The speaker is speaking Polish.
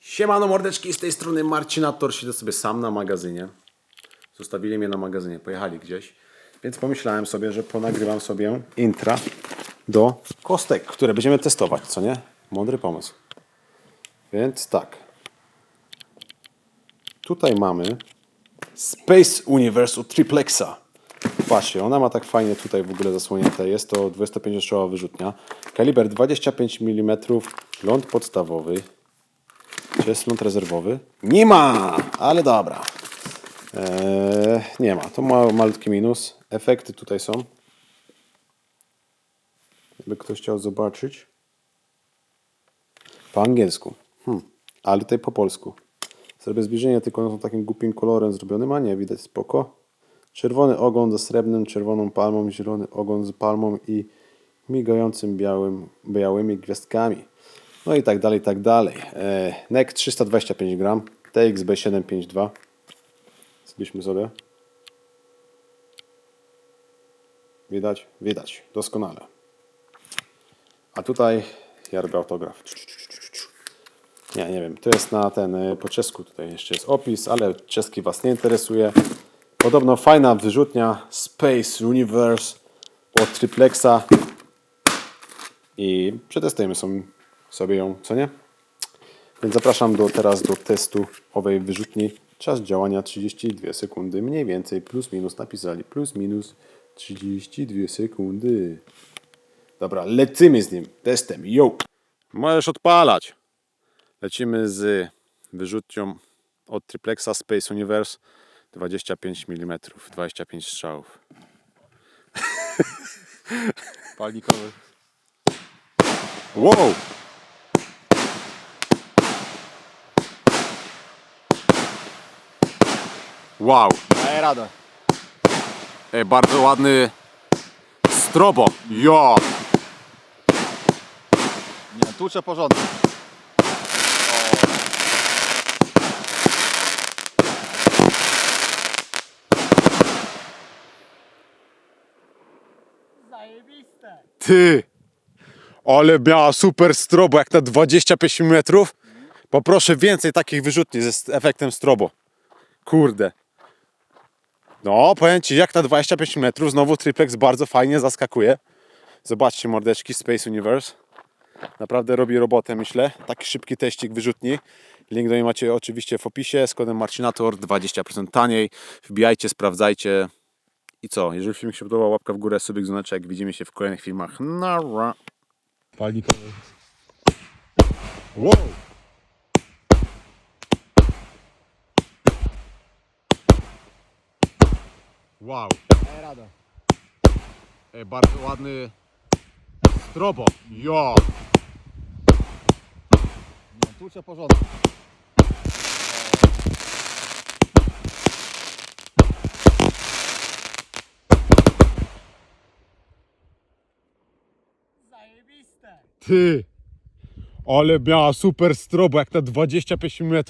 Siemano mordeczki, z tej strony Marcinator, siedzę sobie sam na magazynie. Zostawili mnie na magazynie, pojechali gdzieś. Więc pomyślałem sobie, że ponagrywam sobie intra do kostek, które będziemy testować, co nie? Mądry pomysł. Więc tak. Tutaj mamy Space Universe Triplexa. Patrzcie, ona ma tak fajnie tutaj w ogóle zasłonięte. Jest to 25-strzałowa wyrzutnia. Kaliber 25 mm, ląd podstawowy. Czy jest ląd rezerwowy? Nie ma! Ale dobra. Eee, nie ma. To ma malutki minus. Efekty tutaj są. Jakby ktoś chciał zobaczyć. Po angielsku. Hmm. Ale tutaj po polsku. Zrobię zbliżenie, tylko są takim głupim kolorem zrobionym, a nie, widać spoko. Czerwony ogon ze srebrnym, czerwoną palmą, zielony ogon z palmą i migającym białym, białymi gwiazdkami. No i tak dalej, i tak dalej. E, NEC 325 gram, TXB 752. Zbliżmy sobie. Widać? Widać. Doskonale. A tutaj ja robię autograf. Nie, nie wiem. To jest na ten, y, po czesku tutaj jeszcze jest opis, ale czeski Was nie interesuje. Podobno fajna wyrzutnia Space Universe od Triplexa i przetestujemy sobie, ją, co nie? Więc zapraszam do, teraz do testu owej wyrzutni. Czas działania 32 sekundy, mniej więcej, plus minus napisali, plus minus 32 sekundy. Dobra, lecimy z nim, testem, yo! Możesz odpalać. Lecimy z wyrzutnią od Triplexa Space Universe 25 mm, 25 strzałów. Palnikowy. Wow! Wow! Daję radę. Ej, bardzo ładny strobo. Ja! Nie, tłuczę porządnie. Ty! Ale miała super strobo, jak na 25 mm. Poproszę więcej takich wyrzutni ze efektem strobo. Kurde. No, powiem Ci, jak na 25 mm. Znowu triplex bardzo fajnie zaskakuje. Zobaczcie mordeczki Space Universe. Naprawdę robi robotę, myślę. Taki szybki teścik wyrzutni. Link do niej macie oczywiście w opisie. Z kodem Marcinator 20% taniej. Wbijajcie, sprawdzajcie. I co? Jeżeli film się podobał, łapka w górę, subik, dzwoneczek. Widzimy się w kolejnych filmach. Nara. Palnikowy. Wow! Wow! Daję radę. Ej, bardzo ładny strobo. Ja! Nie, tłuczę Ty! Ale miała super strobo, jak na 25 mm.